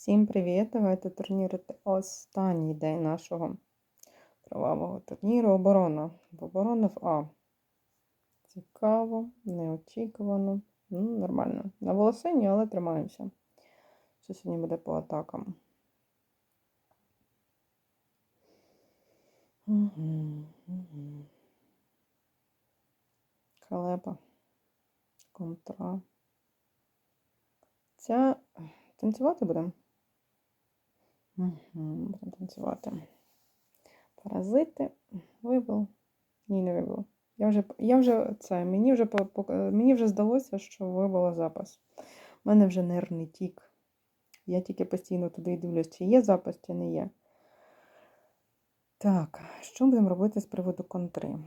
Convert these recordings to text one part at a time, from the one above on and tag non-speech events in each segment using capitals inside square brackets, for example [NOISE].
Всім привіт! Давайте турнірити останній день нашого кровавого турніру. Оборона. Оборона в А. Цікаво, неочікувано. Ну, нормально. На волосині, але тримаємося. Що сьогодні буде по атакам? Угу. Контра. Ця. Танцювати будемо? Будемо танцювати. Паразити. Вибив. Ні, не вибив. Я вже я вже це, мені вже мені вже здалося, що вибила запас. У мене вже нервний тік. Я тільки постійно туди дивлюсь, чи є запас, чи не є. Так, що будемо робити з приводу контри?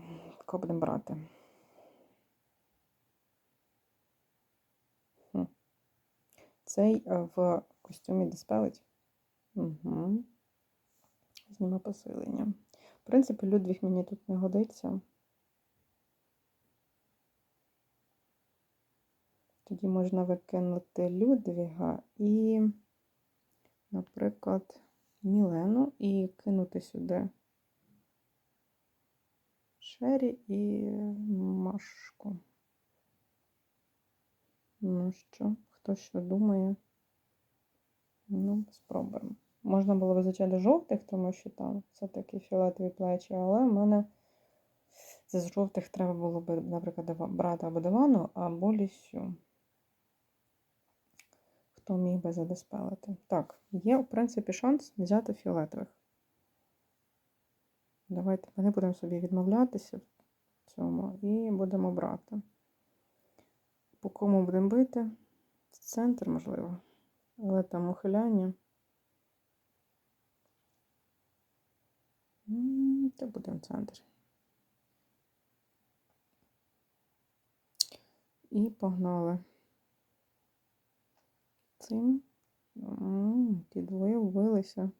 Кого будемо брати? Цей е, в костюмі диспелить. Угу. Зніме посилення. В принципі, Людвіг мені тут не годиться. Тоді можна викинути Людвіга і, наприклад, Мілену і кинути сюди Шері і Машку. Ну що, хто що думає? Ну, спробуємо. Можна було звичайно, жовтих, тому що там все-таки фіолетові плечі, але в мене з жовтих треба було б, наприклад, брати або дивану, або лісю. Хто міг би задиспелити? Так, є, в принципі, шанс взяти фіолетових. Давайте ми не будемо собі відмовлятися в цьому і будемо брати. По кому будемо бити? В центр, можливо. Але там ухиляння. Та будемо центр. І погнали. Цим. Ті двоє вбилися.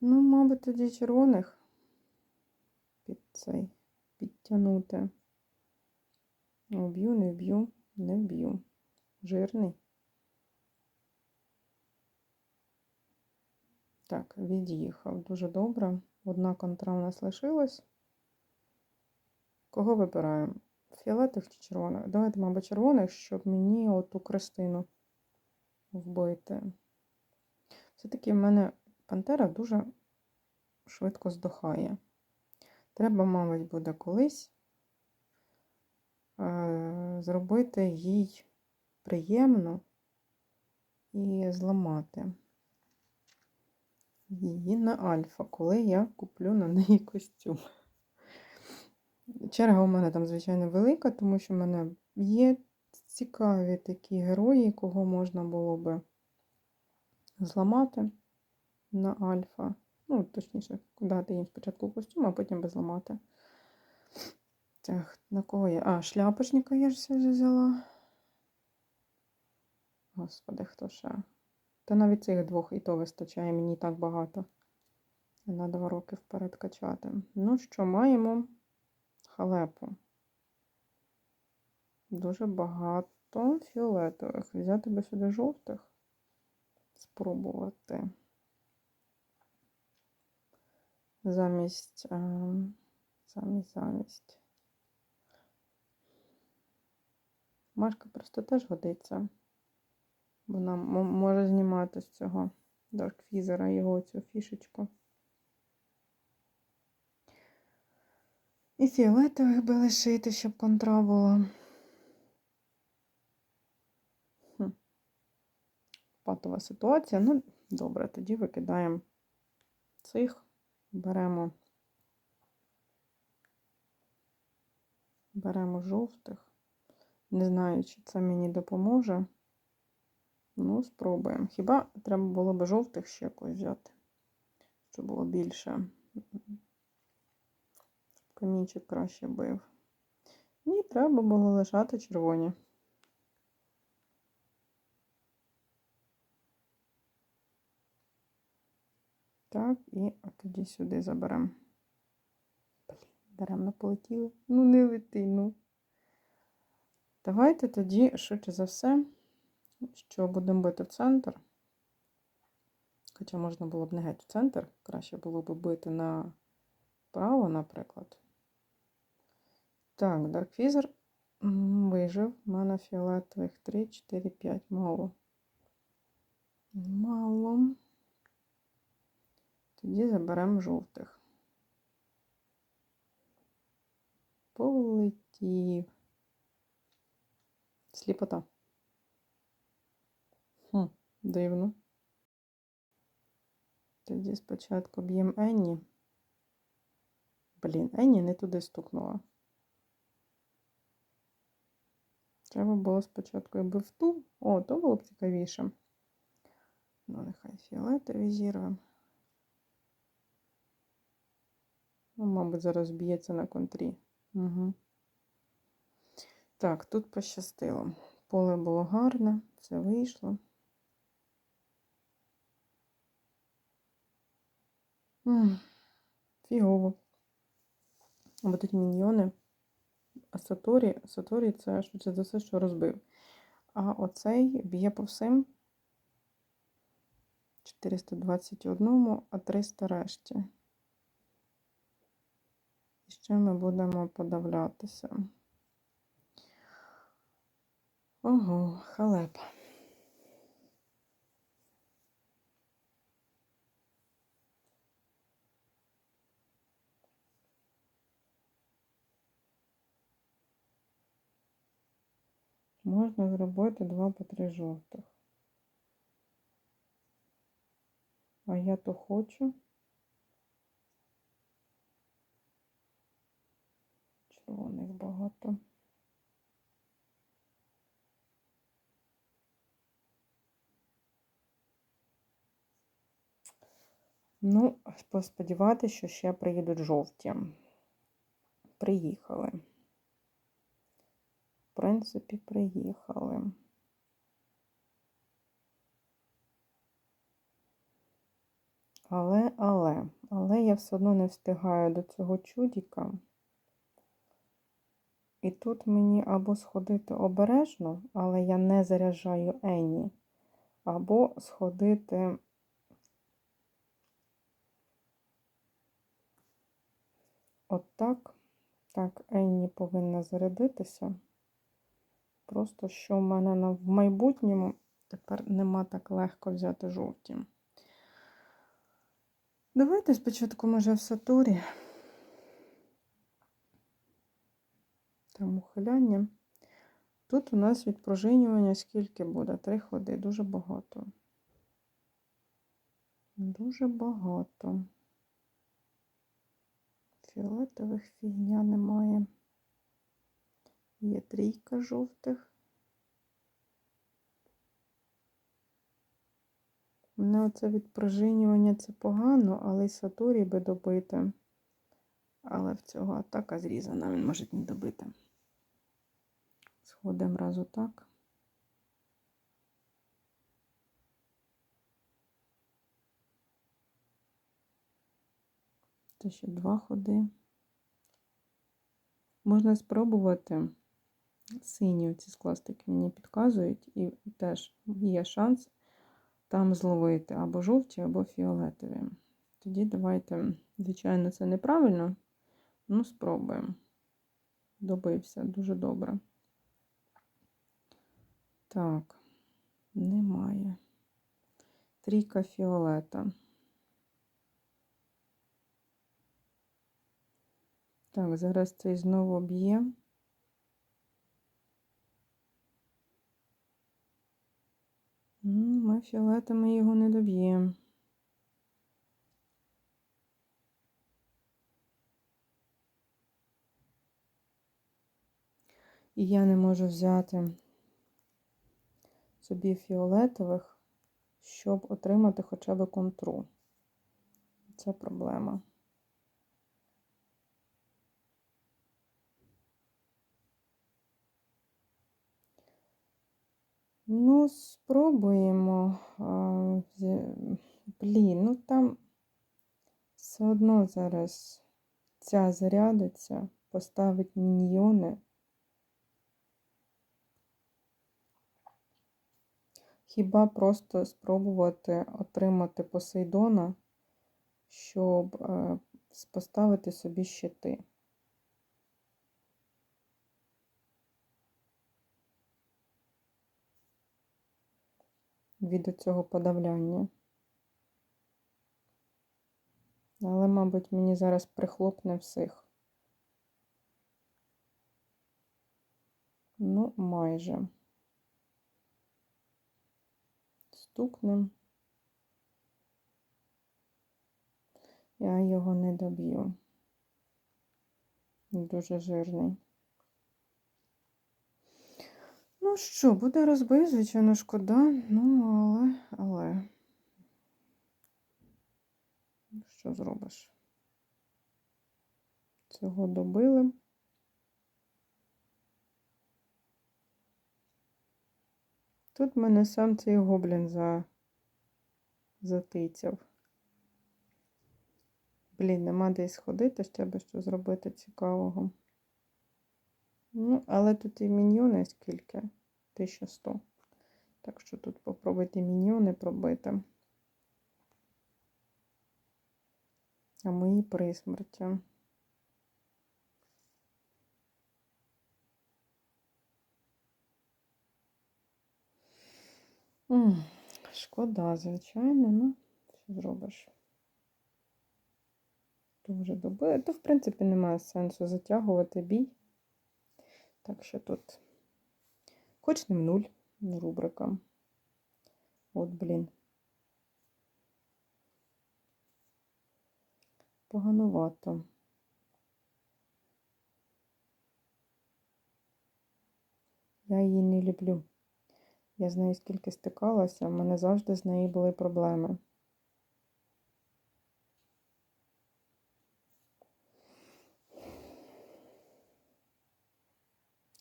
Ну, мабуть, тоді червоних під цей підтягнути. Вб'ю, не вб'ю, не вб'ю. Жирний. Так, від'їхав. Дуже добре. Одна контра у нас лишилась. Кого вибираємо? Фіолетових чи червоних? Давайте, мабуть, червоних, щоб мені оту Кристину вбити. Все-таки в мене пантера дуже швидко здохає. Треба, мабуть, буде колись е, зробити їй приємно і зламати її на альфа, коли я куплю на неї [LAUGHS] костюм. Черга у мене там, звичайно, велика, тому що в мене є цікаві такі герої, кого можна було би зламати на альфа. Ну, точніше, дати їм спочатку костюм, а потім би зламати. Так, на кого я? А, шляпочника я ж все взяла. Господи, хто ще? Та навіть цих двох і то вистачає мені так багато. На два роки вперед качати. Ну що, маємо халепу. Дуже багато фіолетових. Взяти би сюди жовтих. Спробувати. Замість, ем, замість, замість. Машка просто теж годиться. Вона може знімати з цього даркфізера його цю фішечку. І фіолетових би лишити, щоб контра була. Хм. Патова ситуація. Ну, добре, тоді викидаємо цих, беремо, беремо жовтих. Не знаю, чи це мені допоможе. Ну, спробуємо. Хіба треба було б жовтих ще якось взяти, щоб було більше. Камінчик краще бив. І треба було лишати червоні. Так, і тоді сюди заберемо. Блін, даремно полетіли. Ну, не лети, ну. Давайте тоді, швидше за все, що будемо бити в центр. Хоча можна було б не геть в центр, краще було б бити на право, наприклад. Так, Даркфізер вижив. У мене фіолетових 3, 4, 5. Мало. Мало. Тоді заберемо жовтих. Полетів. Сліпота. Дивно. Тоді спочатку б'ємо Енні. Блін, Енні не туди стукнула. Треба було спочатку якби в ту. О, то було б цікавіше. Ну, нехай фіолетові зірвемо. Ну, мабуть, зараз б'ється на контрі. Угу. Так, тут пощастило. Поле було гарне, все вийшло. Фігово. Будуть міньйони. А Саторі, Саторі це швидше за все, що розбив. А оцей б'є по всім 421, а 300 решті. І ще ми будемо подавлятися. Ого, халепа. Можна зробити два по три жовтих. А я то хочу. Червоних багато. Ну, посподіватися, що ще приїдуть жовті. Приїхали. В принципі, приїхали. Але, але, але я все одно не встигаю до цього чудіка. І тут мені або сходити обережно, але я не заряджаю Ені, або сходити отак. Так, Енні повинна зарядитися. Просто що в мене на, в майбутньому тепер нема так легко взяти жовті. Давайте спочатку, може, в Сатурі. Там ухиляння. Тут у нас відпружинювання скільки буде? Три ходи. Дуже багато. Дуже багато. Фіолетових фігня немає. Є трійка жовтих. Мене оце відпружинювання це погано, але й Сатурій би добити. Але в цього атака зрізана, він може не добити. Сходимо разу так. Це ще два ходи. Можна спробувати сині оці скластики мені підказують, і теж є шанс там зловити або жовті, або фіолетові. Тоді давайте, звичайно, це неправильно, ну спробуємо. Добився дуже добре. Так, немає. Трійка фіолета. Так, зараз цей знову б'є. Ми фіолетами його не доб'ємо. І я не можу взяти собі фіолетових, щоб отримати хоча б контру. Це проблема. Спробуємо. Блін, ну там все одно зараз ця зарядиться, поставить міньйони. Хіба просто спробувати отримати Посейдона, щоб е, поставити собі щити. Від цього подавляння. Але, мабуть, мені зараз прихлопне всіх. Ну, майже. Стукнем. Я його не доб'ю. Дуже жирний. Ну що, буде розбив, звичайно, шкода, ну, але, але. Що зробиш? Цього добили. Тут мене сам цей гоблін за... затицяв. Блін, нема десь ходити, щоб що зробити цікавого. Ну, але тут і міньйони скільки? 1100. Так що тут попробуйте міньйони пробити. А мої при смерті. Шкода, звичайно, ну, що зробиш? Дуже добре. То, в принципі, немає сенсу затягувати бій. Так що тут хоч не в нуль рубрика. От, блін. Поганувато. Я її не люблю. Я з нею скільки стикалася, в мене завжди з нею були проблеми.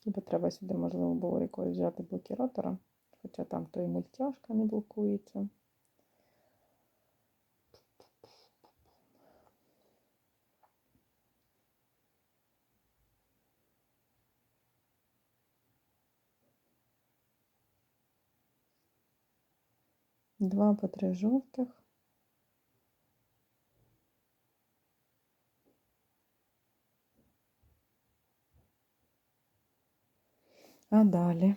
Бо треба сюди, можливо, було якогось взяти блокіратора, хоча там то і мультяшка не блокується. Два по три жовтих. А далі.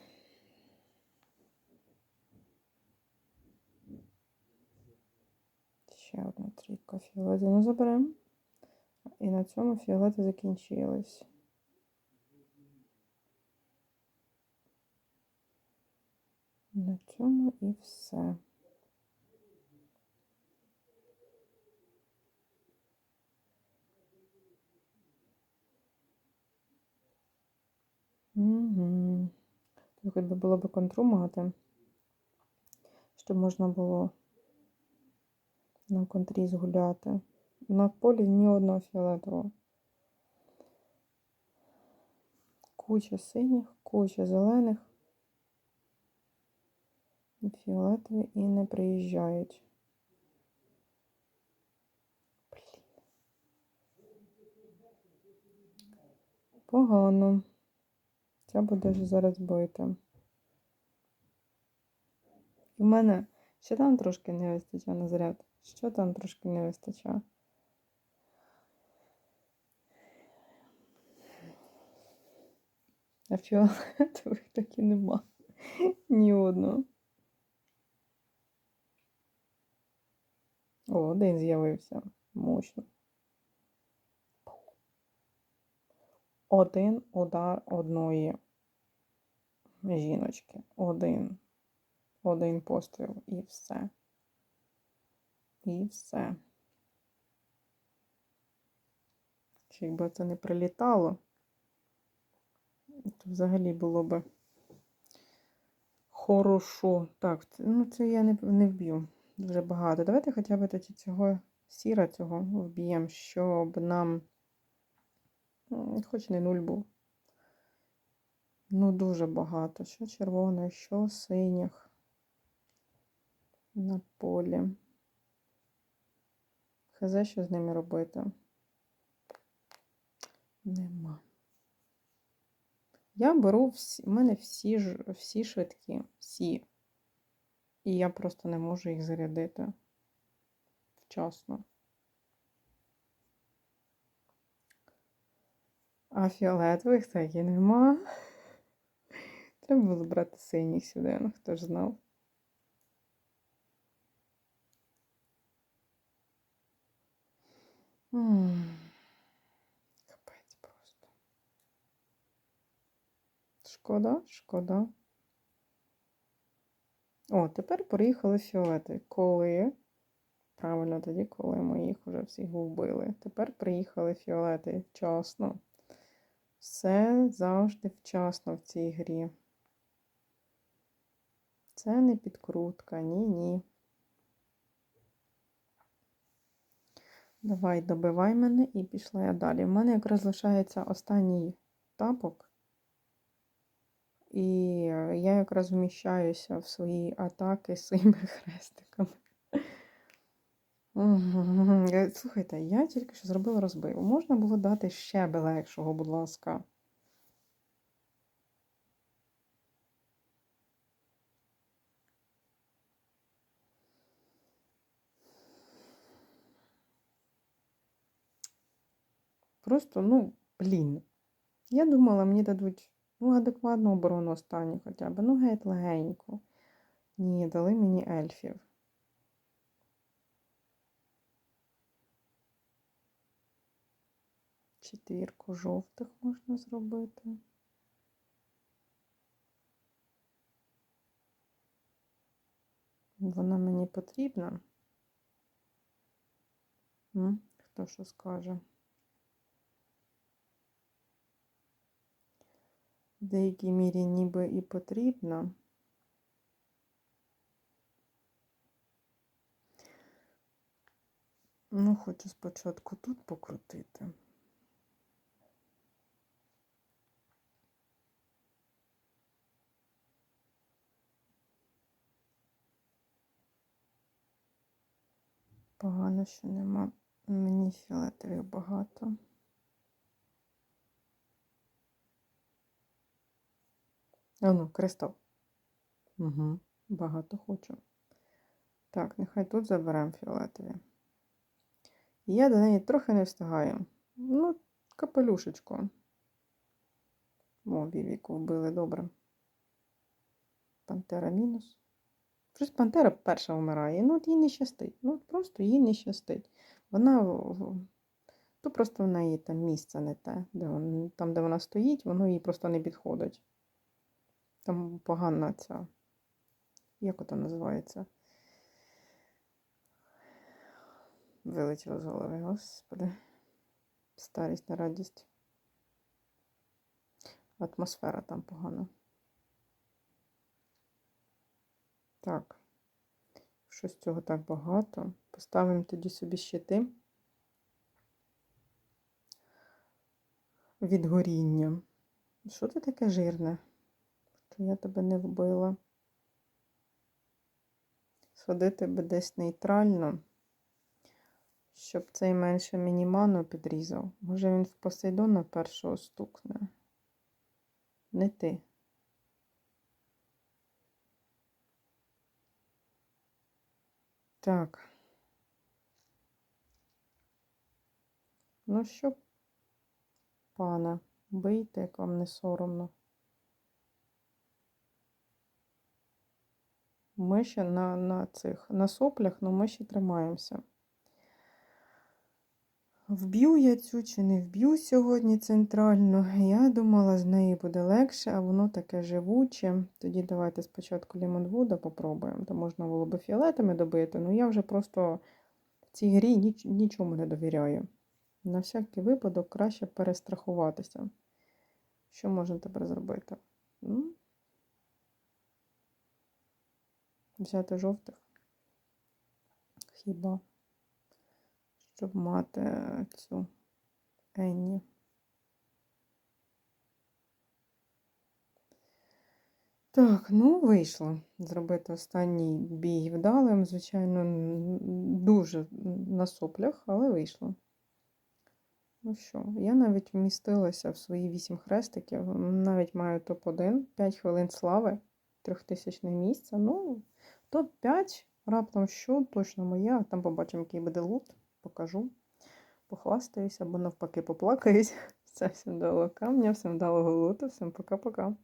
Ще одна трійка фіолету. Ну, заберемо. І на цьому фіолети закінчились. На цьому і все. Угу. Хоч би було б контру мати, щоб можна було на контрі згуляти. На полі ні одного фіолетового. Куча синіх, куча зелених. Фіолетові і не приїжджають. Блін. Погано. Ця буде ж зараз бити. У мене ще там трошки не вистачає на заряд. Що там трошки не вистачає? А фіолетових [LAUGHS] так і нема. Ні одного. О, один з'явився. Мощно. Один удар одної жіночки. Один. Один постріл і все. І все. Чи якби це не прилітало, то взагалі було б хорошо. Так, ну це я не, не вб'ю дуже багато. Давайте хоча б тоді цього сіра цього вб'ємо, щоб нам хоч не нуль був. Ну, дуже багато. Що червоних, що синіх на полі. Хз, що з ними робити? Нема. Я беру всі, у мене всі всі швидкі, всі. І я просто не можу їх зарядити вчасно. А фіолетових так і нема. Треба було брати синіх сюди, ну хто ж знав. Капець просто. Шкода, шкода. О, тепер приїхали фіолети. Коли? Правильно, тоді, коли ми їх вже всіх вбили. Тепер приїхали фіолети вчасно. Все завжди вчасно в цій грі. Це не підкрутка, ні-ні. Давай, добивай мене і пішла я далі. У мене якраз лишається останній тапок. І я якраз вміщаюся в свої атаки своїми [LAUGHS] хрестиками. Е, Слухайте, я тільки що зробила розбив. Можна було дати ще би легшого, будь ласка. Просто, ну, блін. Я думала, мені дадуть ну, адекватну оборону останню хоча б. Ну, геть легенько. Ні, дали мені ельфів. Четвірку жовтих можна зробити. Вона мені потрібна. Хто що скаже? В деякій мірі ніби і потрібна. Ну, хочу спочатку тут покрутити. Погано, що нема мені фіолетових багато. А ну, кристал. Угу, багато хочу. Так, нехай тут заберемо фіолетові. Я до неї трохи не встигаю. Ну, капелюшечку. О, Вівіку вбили добре. Пантера мінус. Щось пантера перша вмирає. Ну, от їй не щастить. Ну, от просто їй не щастить. Вона. То просто в неї там місце не те. Де вон, там, де вона стоїть, воно їй просто не підходить. Там погана ця. Як ото називається? Вилетіло з голови, господи. Старість на радість. Атмосфера там погана. Так. Щось цього так багато. Поставимо тоді собі щити від горіння. Що ти таке жирне? Що я тебе не вбила? Сходити би десь нейтрально, щоб цей менше мініману підрізав. Може він в Посейдона першого стукне? Не ти. Так. Ну що, пане, бийте, як вам не соромно. Ми ще на, на цих на соплях, але ми ще тримаємося. Вб'ю я цю чи не вб'ю сьогодні центрально. Я думала, з неї буде легше, а воно таке живуче. Тоді давайте спочатку лімонвуда попробуємо. То можна було би фіолетами добити, ну я вже просто в цій грі ніч, нічому не довіряю. На всякий випадок краще перестрахуватися. Що можна тепер зробити? Ну, Взяти жовтих. Хіба? Щоб мати цю Енні. Так, ну, вийшло зробити останній бій вдалим. Звичайно, дуже на соплях, але вийшло. Ну що, я навіть вмістилася в свої вісім хрестиків, навіть маю топ-1, 5 хвилин слави, трьохтисячне місце. Ну, Топ-5. Раптом що, точно моє, там побачимо, який буде лут. Покажу. Похвастаюсь або навпаки поплакаюсь. [LAUGHS] Це всім вдалого камня, всім вдалого луту, всім пока-пока.